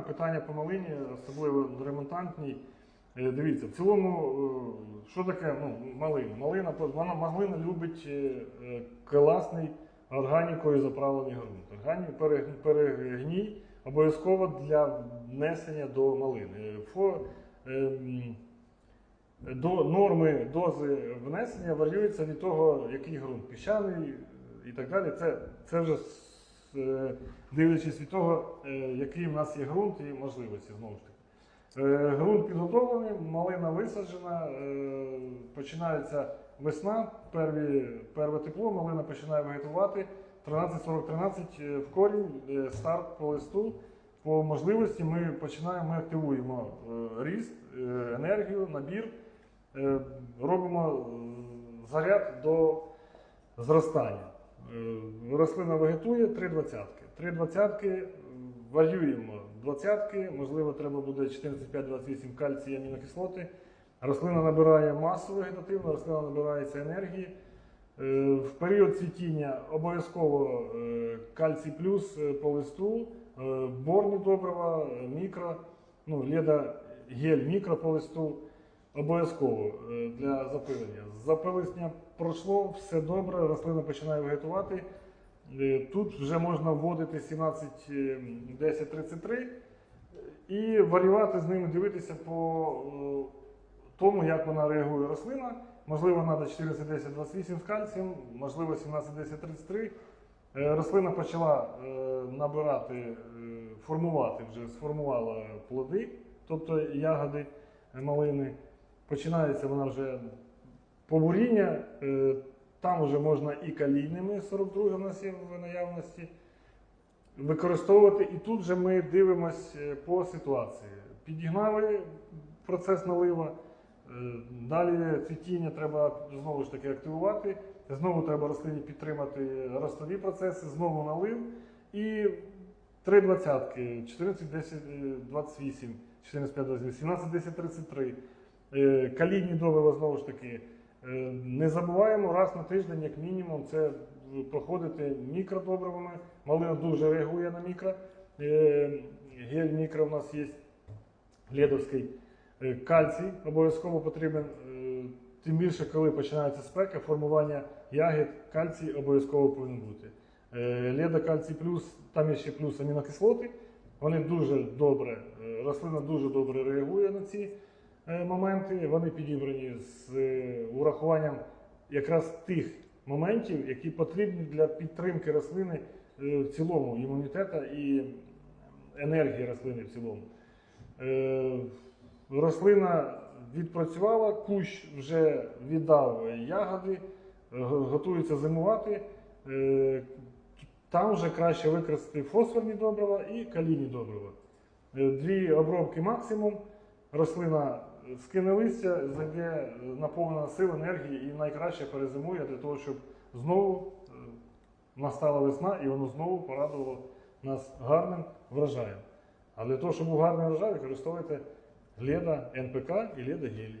питання по малині, особливо ремонтантній. Е, Дивіться, в цілому, е, що таке ну, малина? Малина, вона малина любить е, класний органікою заправлений ґрунт. Органі перег- перегній обов'язково для внесення до малини. Фо, до норми дози внесення варіюється від того, який ґрунт піщаний і так далі. Це, це вже дивлячись від того, е, який в нас є ґрунт і можливості знову ж таки. Е, Ґрунт підготовлений, малина висаджена, е, починається весна, перве тепло, малина починає вегетувати. 13-40-13 е, в корінь, е, старт по листу. По можливості ми починаємо, ми активуємо е, ріст, е, енергію, набір, е, робимо е, заряд до зростання. Е, Рослина вегетує 3 двадцятки. 3 двадцятки е, варюємо двадцятки, можливо, треба буде 14,5-28 кальцій амінокислоти. Рослина набирає масу вегетативну, рослина набирається енергії. Е, В період цвітіння обов'язково кальцій плюс по листу, борні добрива, мікро, ну, гель мікро по листу. Обов'язково е, для запилення. Запилення пройшло, все добре, рослина починає вегетувати. Е, Тут вже можна вводити 17 е, 10 33 і варіювати з ними, дивитися по е, тому, як вона реагує рослина. Можливо, треба 14 10 28 з кальцієм, можливо, 17 10 33. Е, Рослина почала набирати, формувати вже сформувала плоди, тобто ягоди малини. Починається вона вже побуріння. е, Там вже можна і калійними 42 в нас в наявності використовувати. І тут же ми дивимося по ситуації. Підігнали процес налива. е, Далі цвітіння треба знову ж таки активувати. Знову треба рослині підтримати ростові процеси, знову налив. І три двадцятки, 14, 10, е, 28, 14, 5, 28, 17, 10, 33. Е, Калійні добрива знову ж таки. Е, Не забуваємо раз на тиждень, як мінімум, це проходити мікродобривами. Малина дуже реагує на мікро. Е, Гель мікро у нас є ледовський. Кальцій обов'язково потрібен. Тим більше, коли починається спека, формування ягід, кальцій обов'язково повинен бути. Леда кальцій плюс, там є ще плюс амінокислоти. Вони дуже добре, рослина дуже добре реагує на ці моменти. Вони підібрані з е, урахуванням якраз тих моментів, які потрібні для підтримки рослини е, в цілому, імунітету і енергії рослини в цілому. Е, Рослина відпрацювала, кущ вже віддав ягоди, е, готується зимувати. Е, Там вже краще використати фосфорні добрива і калійні добрива. Е, Дві обробки максимум. Рослина скине листя, зайде наповнена сил, енергії і найкраще перезимує для того, щоб знову е, настала весна і воно знову порадувало нас гарним врожаєм. А для того, щоб був гарний врожай, використовуйте Леда НПК і Леда Гелій.